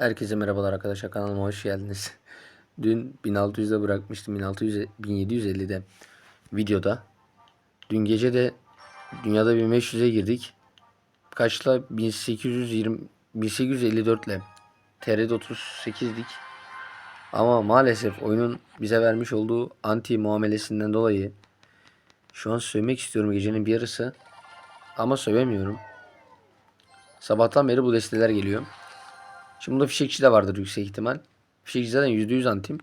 Herkese merhabalar arkadaşlar kanalıma hoş geldiniz. Dün 1600'de bırakmıştım 1600 1750'de videoda. Dün gece de dünyada 1500'e girdik. Kaçla 1820 1854 ile TR'de 38'dik. Ama maalesef oyunun bize vermiş olduğu anti muamelesinden dolayı şu an sövmek istiyorum gecenin bir yarısı. Ama sövemiyorum. Sabahtan beri bu desteler geliyor. Şimdi bunda fişekçi de vardır yüksek ihtimal. Fişekçi zaten %100 antim.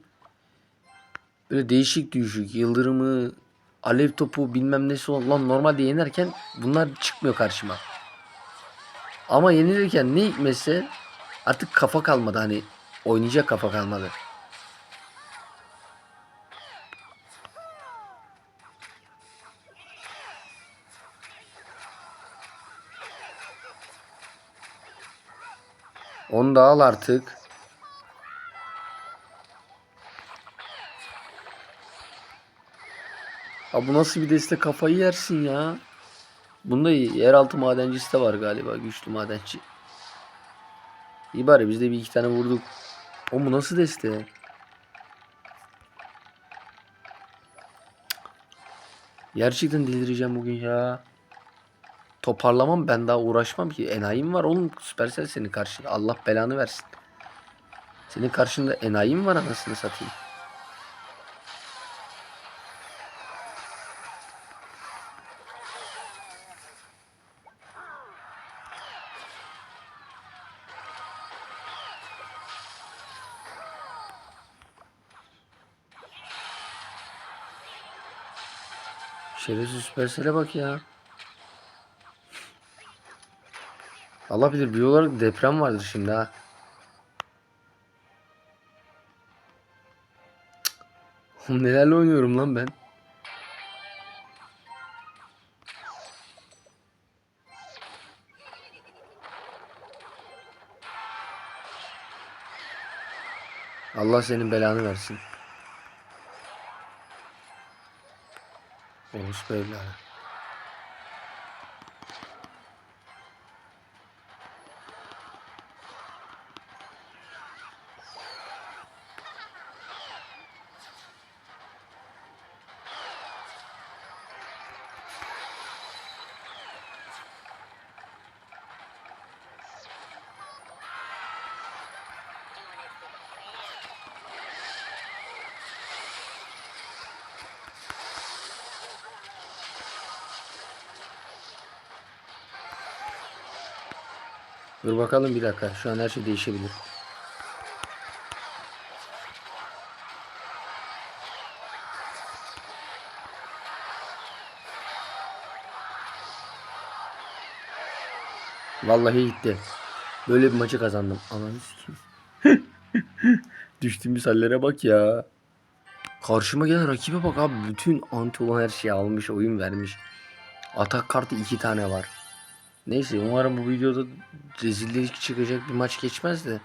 Böyle değişik düşük yıldırımı, alev topu bilmem nesi olan normalde yenerken bunlar çıkmıyor karşıma. Ama yenilirken ne hikmetse artık kafa kalmadı hani oynayacak kafa kalmadı. Da al artık. Ha bu nasıl bir deste kafayı yersin ya. Bunda yeraltı madencisi de var galiba güçlü madenci. İyi bari biz de bir iki tane vurduk. O bu nasıl deste? Gerçekten delireceğim bugün ya. Toparlamam ben daha uğraşmam ki. Enayim var oğlum. Süpersel senin karşında. Allah belanı versin. Senin karşında enayim var anasını satayım. Şerefsiz Süpersel'e bak ya. Allah bilir bir olarak deprem vardır şimdi ha. Oğlum nelerle oynuyorum lan ben. Allah senin belanı versin. Orospu evladı. Dur bakalım bir dakika. Şu an her şey değişebilir. Vallahi gitti. Böyle bir maçı kazandım. Ananı sikeyim. Düştüğümüz hallere bak ya. Karşıma gelen rakibe bak abi. Bütün anti olan her şeyi almış. Oyun vermiş. Atak kartı iki tane var. Neyse umarım bu videoda rezillik çıkacak bir maç geçmez de.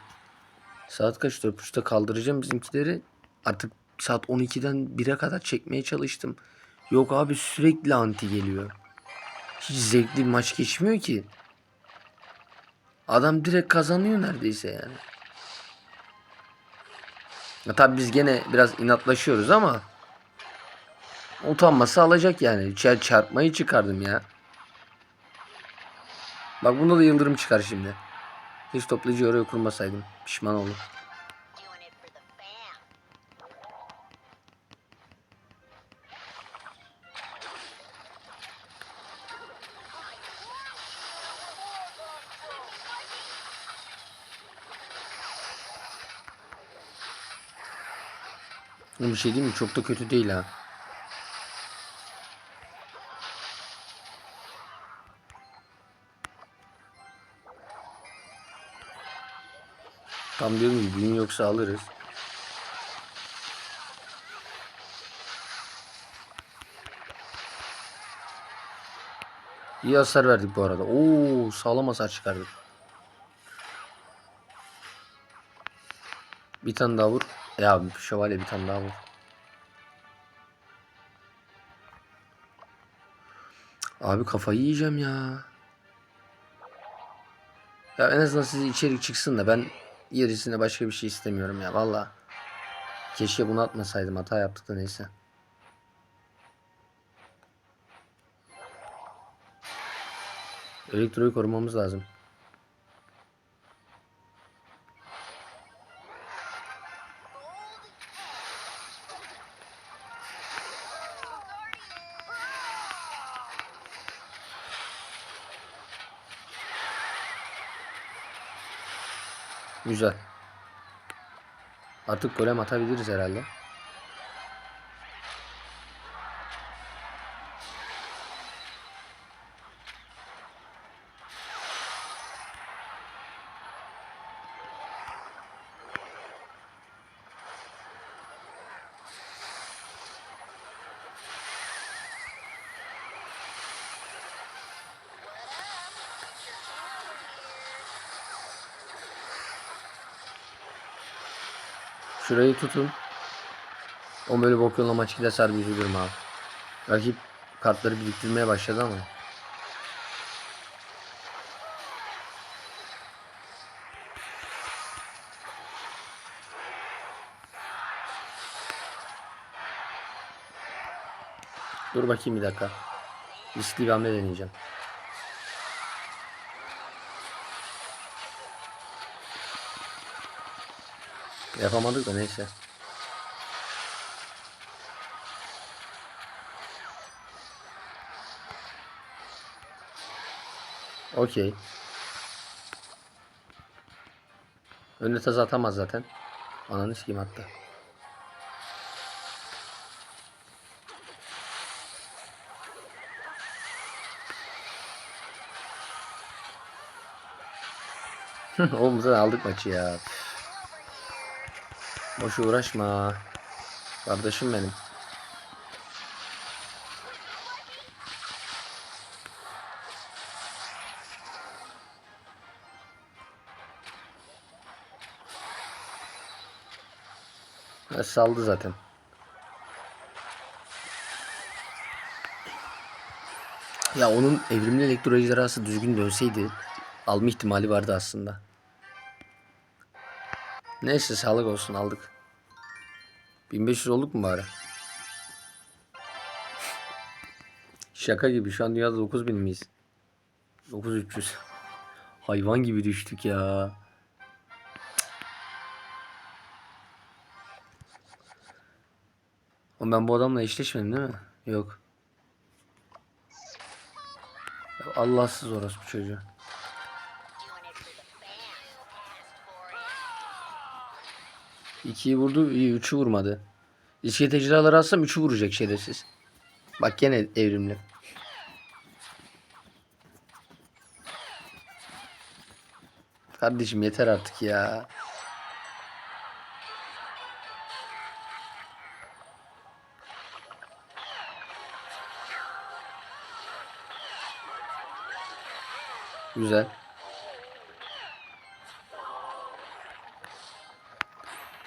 Saat kaç? 4.30'da kaldıracağım bizimkileri. Artık saat 12'den 1'e kadar çekmeye çalıştım. Yok abi sürekli anti geliyor. Hiç zevkli bir maç geçmiyor ki. Adam direkt kazanıyor neredeyse yani. Ya tabi biz gene biraz inatlaşıyoruz ama utanması alacak yani. Çar çarpmayı çıkardım ya. Bak bunda da yıldırım çıkar şimdi. Hiç toplayıcı oraya kurmasaydım. Pişman oldum. Bir şey değil mi? Çok da kötü değil ha. Tam diyorum ki gün yoksa alırız. İyi hasar verdik bu arada. Oo sağlam hasar çıkardık. Bir tane daha vur. Ya şövalye bir tane daha vur. Abi kafayı yiyeceğim ya. Ya en azından size içerik çıksın da ben Gerisinde başka bir şey istemiyorum ya valla. Keşke bunu atmasaydım hata yaptık da neyse. Elektroyu korumamız lazım. Güzel. Artık golem atabiliriz herhalde. Şurayı tutun. O böyle bok yoluna maç giderse harbi üzülürüm abi. Rakip kartları biriktirmeye başladı ama. Dur bakayım bir dakika. Riskli bir hamle deneyeceğim. Yapamadık da neyse. Okey. Önüne taz atamaz zaten. Ananı sikeyim hatta. Oğlum zaten aldık maçı ya. Boş uğraşma. Kardeşim benim. Ha, saldı zaten. Ya onun evrimli elektro ejderhası düzgün dönseydi alma ihtimali vardı aslında. Neyse sağlık olsun aldık. 1500 olduk mu bari? Şaka gibi şu an dünyada 9000 miyiz? 9300. Hayvan gibi düştük ya. Oğlum ben bu adamla eşleşmedim değil mi? Yok. Allahsız orospu çocuğu. 2'yi vurdu, iyi 3'ü vurmadı. İskelet ejderhaları alsam 3'ü vuracak şerefsiz. Bak gene evrimli. Kardeşim yeter artık ya. Güzel.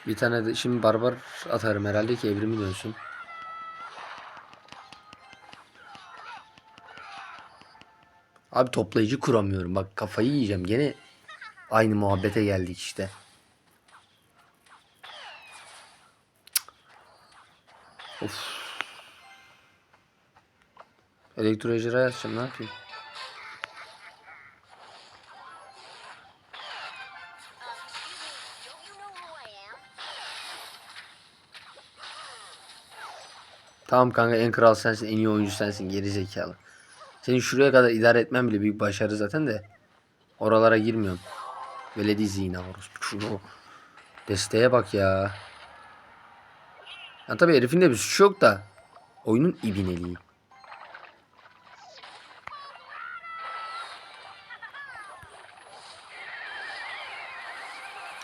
Bir tane de şimdi barbar atarım herhalde ki evrimi dönsün. Abi toplayıcı kuramıyorum. Bak kafayı yiyeceğim. Gene aynı muhabbete geldik işte. Of. Elektro ejderha yapacağım ne yapayım? Tamam kanka en kral sensin, en iyi oyuncu sensin, geri zekalı. Senin şuraya kadar idare etmen bile büyük başarı zaten de. Oralara girmiyorum. Veledi zina orospu şunu. Desteğe bak ya. Ya tabii herifin de bir suçu yok da. Oyunun ibineliği.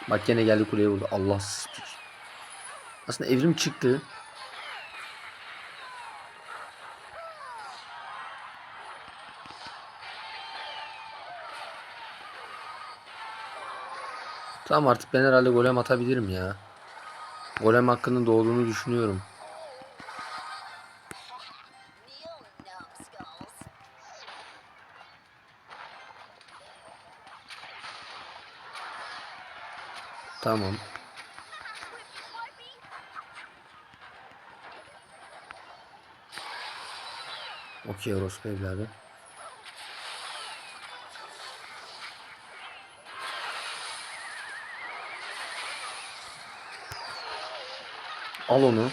Bak gene geldi kuleye vurdu. Allahsız piç. Aslında evrim çıktı. Tamam artık ben herhalde golem atabilirim ya. Golem hakkının doğduğunu düşünüyorum. Tamam. Okey orospu evladı. Al onu.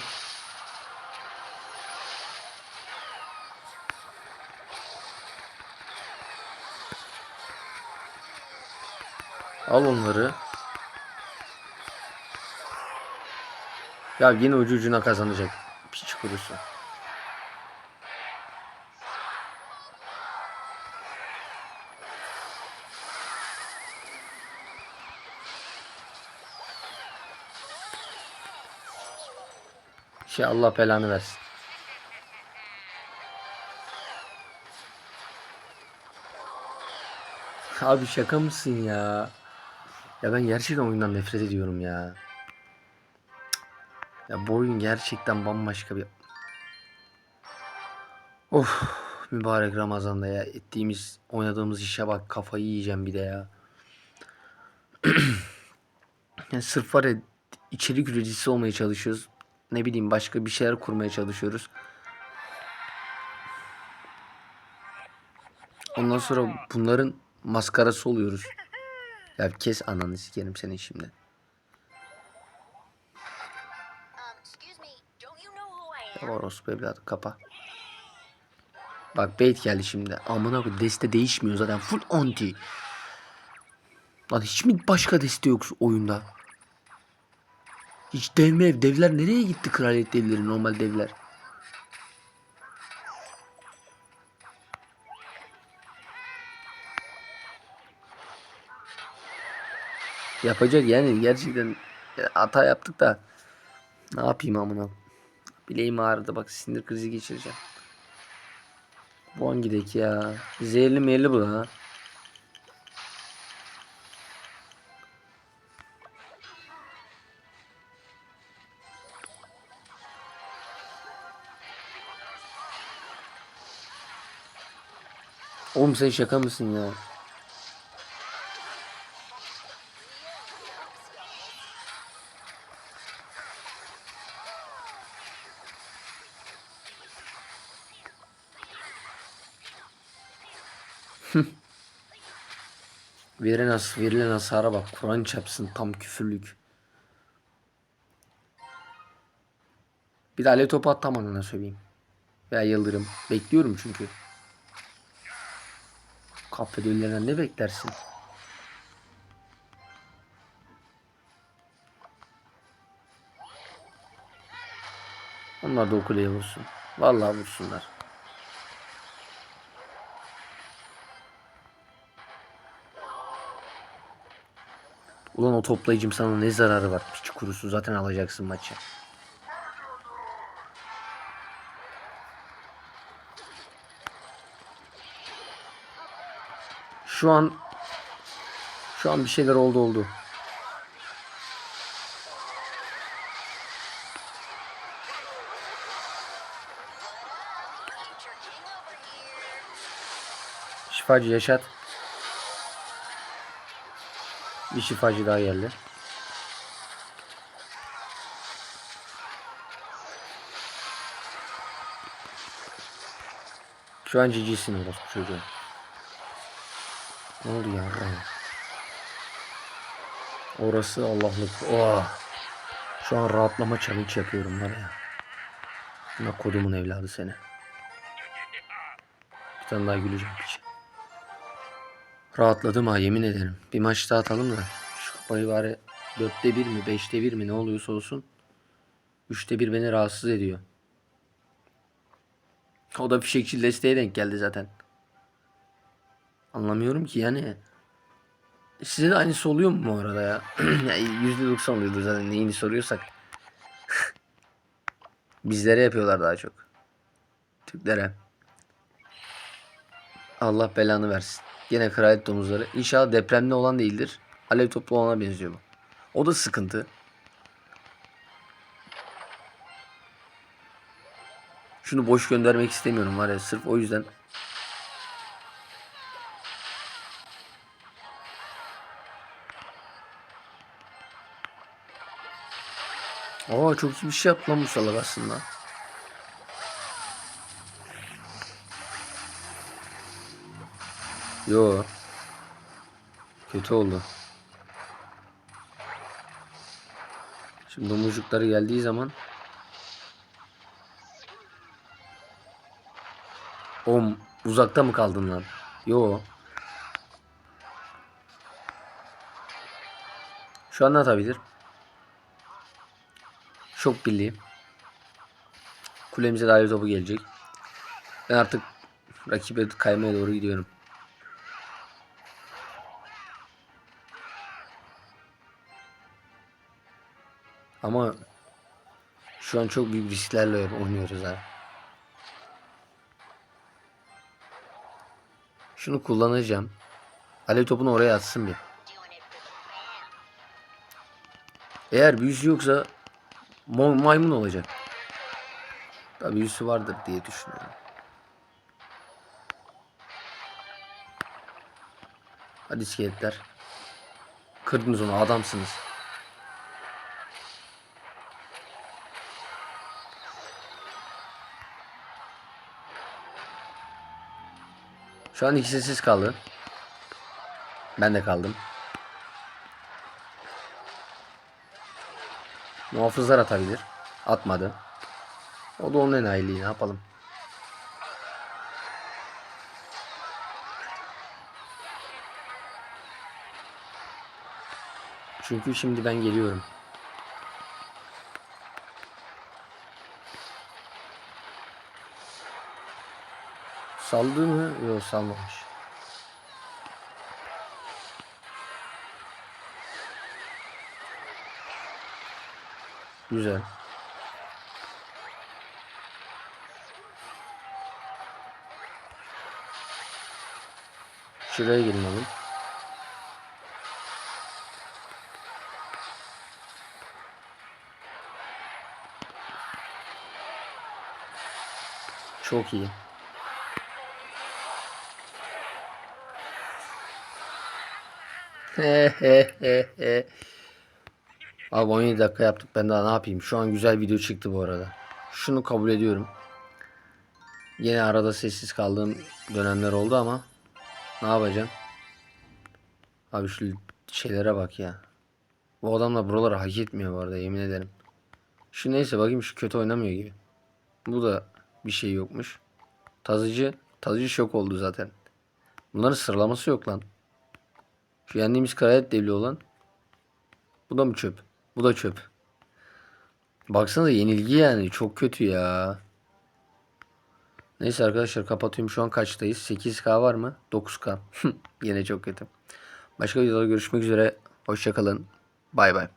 Al onları. Ya yine ucu ucuna kazanacak. Piç kurusu. Şey Allah belanı versin. Abi şaka mısın ya? Ya ben gerçekten oyundan nefret ediyorum ya. Ya bu oyun gerçekten bambaşka bir... Of mübarek Ramazan'da ya ettiğimiz oynadığımız işe bak kafayı yiyeceğim bir de ya. yani sırf var ya içerik üreticisi olmaya çalışıyoruz. Ne bileyim başka bir şeyler kurmaya çalışıyoruz. Ondan sonra bunların maskarası oluyoruz. Ya kes ananı sikerim senin şimdi. Um, orospu evladı kapa. Bak bait geldi şimdi. Amına koy deste değişmiyor zaten. Full anti. Lan hiç mi başka deste yok oyunda? Hiç dev mev. Devler nereye gitti kraliyet devleri normal devler? Yapacak yani gerçekten e, hata yaptık da ne yapayım amına. Bileğim ağrıdı bak sinir krizi geçireceğim. Bu an gidek ya. Zehirli meyilli bu ha. Oğlum sen şaka mısın ya? Verilen, has verilen hasara bak. Kur'an çarpsın tam küfürlük. Bir de alev topu at tam anına söyleyeyim. Veya yıldırım. Bekliyorum çünkü. Kafede ölülerden ne beklersin? Onlar da o kuleye vursun. Vallahi vursunlar. Ulan o toplayıcım sana ne zararı var? Piç kurusu zaten alacaksın maçı. Şu an şu an bir şeyler oldu oldu. Şifacı Yaşat. Bir şifacı daha geldi. Şu an cicisin orası çocuğun. Ne oldu ya? Orası Allah'lık. Oh. Şu an rahatlama challenge yapıyorum var ya. Buna kodumun evladı seni. Bir tane daha güleceğim piç. Rahatladım ha yemin ederim. Bir maç daha atalım da. Şu kupayı bari dörtte bir mi beşte bir mi ne oluyorsa olsun. Üçte bir beni rahatsız ediyor. O da fişekçi desteğe denk geldi zaten. Anlamıyorum ki yani. Size de aynısı oluyor mu bu arada ya? Ya %90 oluyordur zaten neyini soruyorsak. Bizlere yapıyorlar daha çok. Türklere. Allah belanı versin. Yine kraliyet domuzları. İnşallah depremde olan değildir. Alev toplu olana benziyor bu. O da sıkıntı. Şunu boş göndermek istemiyorum var ya sırf o yüzden. Aa çok iyi bir şey yaptı lan bu salak aslında. Yo. Kötü oldu. Şimdi domuzcukları geldiği zaman Oğlum uzakta mı kaldın lan? Yo. Şu an ne atabilir? Şok birliği. Kulemize dair topu gelecek. Ben artık rakibe kaymaya doğru gidiyorum. Ama şu an çok büyük risklerle oynuyoruz ha. Şunu kullanacağım. Alev topunu oraya atsın bir. Eğer büyüsü yoksa maymun olacak. Tabii büyüsü vardır diye düşünüyorum. Hadi iskeletler. Kırdınız onu adamsınız. Şu an ikisi siz kaldı. Ben de kaldım. Muhafızlar atabilir. Atmadı. O da onun enayiliği ne yapalım. Çünkü şimdi ben geliyorum. Saldı mı? Yok salmamış. Güzel. Şuraya oğlum. Çok iyi. He he he he. Abi 17 dakika yaptık ben daha ne yapayım. Şu an güzel video çıktı bu arada. Şunu kabul ediyorum. Yine arada sessiz kaldığım dönemler oldu ama ne yapacağım? Abi şu şeylere bak ya. Bu adamla buraları hak etmiyor bu arada yemin ederim. Şu neyse bakayım şu kötü oynamıyor gibi. Bu da bir şey yokmuş. Tazıcı, tazıcı şok oldu zaten. Bunların sıralaması yok lan. Şu yendiğimiz kraliyet devli olan. Bu da mı çöp? Bu da çöp. Baksanıza yenilgi yani çok kötü ya. Neyse arkadaşlar kapatıyorum. Şu an kaçtayız? 8K var mı? 9K. Yine çok kötü. Başka videoda görüşmek üzere. Hoşçakalın. Bay bay.